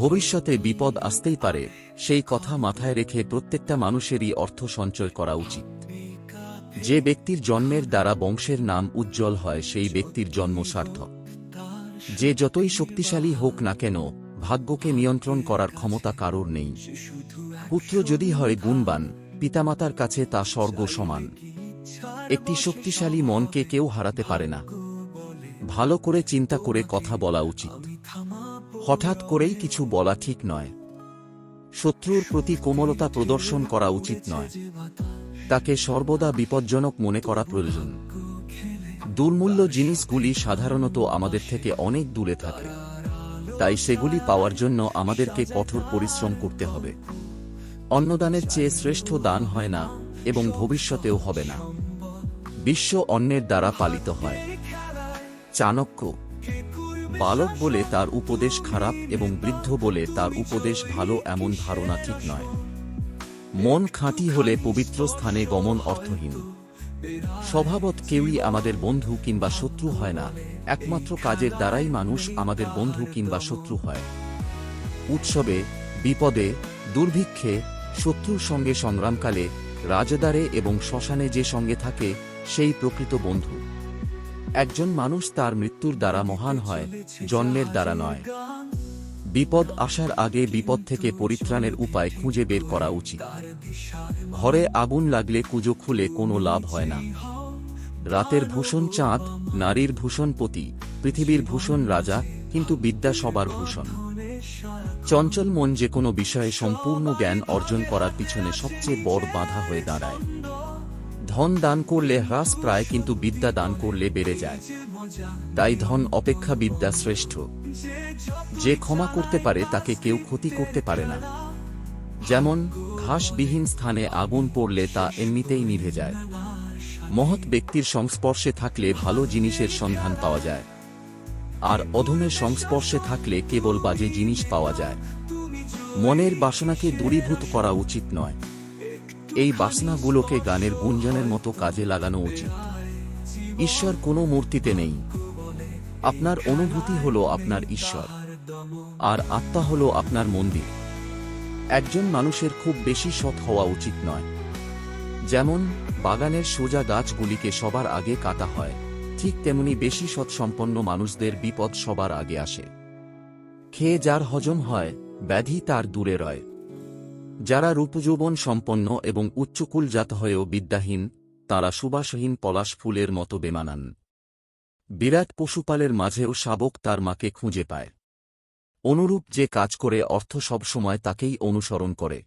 ভবিষ্যতে বিপদ আসতেই পারে, সেই কথা মাথায় রেখে প্রত্যেকটা মানুষেরই অর্থ সঞ্চয় করা উচিত। যে ব্যক্তির জন্মের দ্বারা বংশের নাম উজ্জ্বল হয়, সেই ব্যক্তির জন্ম সার্থক। যে যতই শক্তিশালী হোক না কেন, ভাগ্যকে নিয়ন্ত্রণ করার ক্ষমতা কারোর নেই। পুত্র যদি হয় গুণবান, পিতামাতার কাছে তা স্বর্গ সমান। একটি শক্তিশালী মনকে কেউ হারাতে পারে না। ভালো করে চিন্তা করে কথা বলা উচিত। হঠাৎ করেই কিছু বলা ঠিক নয়। শত্রুর প্রতি কোমলতা প্রদর্শন করা উচিত নয়। তাকে সর্বদা বিপজ্জনক মনে করা প্রয়োজন। দুর্মূল্য জিনিসগুলি সাধারণত আমাদের থেকে অনেক দূরে থাকে। তাই সেগুলি পাওয়ার জন্য আমাদেরকে কঠোর পরিশ্রম করতে হবে। অন্নদানের চেয়ে শ্রেষ্ঠ দান হয় না এবং ভবিষ্যতেও হবে না। বিশ্ব অন্যের দ্বারা পালিত হয়। চাণক্য বালক বলে তার উপদেশ খারাপ এবং বৃদ্ধ বলে তার উপদেশ ভালো এমন ধারণা ঠিক নয়। মন খাঁটি হলে পবিত্র স্থানে গমন অর্থহীন। স্বভাবত কেউই আমাদের বন্ধু কিংবা শত্রু হয় না, একমাত্র কাজের দ্বারাই মানুষ আমাদের বন্ধু কিংবা শত্রু হয়। উৎসবে, বিপদে, দুর্ভিক্ষে, শত্রুর সঙ্গে সংগ্রামকালে রাজদারে এবং শ্মশানে যে সঙ্গে থাকে, সেই প্রকৃত বন্ধু। একজন মানুষ তার মৃত্যুর দ্বারা মহান হয়, জন্মের দ্বারা নয়। বিপদ আসার আগে বিপদ থেকে পরিত্রাণের উপায় খুঁজে বের করা উচিত। ঘরে আগুন লাগলে কুজো খুলে কোনো লাভ হয় না। রাতের ভূষণ চাঁদ, নারীর ভূষণ পতি, পৃথিবীর ভূষণ রাজা, কিন্তু বিদ্যা সবার ভূষণ। চঞ্চল মন যে কোনো বিষয়ে সম্পূর্ণ জ্ঞান অর্জন করার পিছনে সবচেয়ে বড় বাধা হয়ে দাঁড়ায়। ধন দান করলে হ্রাস প্রায় কিন্তু বিদ্যা দান করলে বেড়ে যায়। তাই ধন অপেক্ষা বিদ্যা শ্রেষ্ঠ। যে ক্ষমা করতে পারে, তাকে কেউ ক্ষতি করতে পারে না। যেমন, ঘাসবিহীন স্থানে আগুন পড়লে তা এমনিতেই নিভে যায়। মহৎ ব্যক্তির সংস্পর্শে থাকলে ভালো জিনিসের সন্ধান পাওয়া যায়। আর অধমের সংস্পর্শে থাকলে কেবল বাজে জিনিস পাওয়া যায়। মনের বাসনাকে দূরীভূত করা উচিত নয়। এই বাসনাগুলোকে গানের গুঞ্জনের মতো কাজে লাগানো উচিত। ঈশ্বর কোনো মূর্তিতে নেই। আপনার অনুভূতি হলো আপনার ঈশ্বর। আর আত্মা হলো আপনার মন্দির। একজন মানুষের খুব বেশি সৎ হওয়া উচিত নয়। যেমন, বাগানের সোজা গাছগুলিকে সবার আগে কাটা হয়, ঠিক তেমনি বেশি সৎসম্পন্ন মানুষদের বিপদ সবার আগে আসে। খেয়ে যার হজম হয়, ব্যাধি তার দূরে রয়। যারা রূপযৌবন সম্পন্ন এবং উচ্চকুলজাত হয়েও বিদ্যাহীন, তারা সুবাসহীন পলাশ ফুলের মতো বেমানান। বিরাট পশুপালের মাঝেও শাবক তার মাকে খুঁজে পায়। অনুরূপ যে কাজ করে অর্থ সবসময় তাকেই অনুসরণ করে।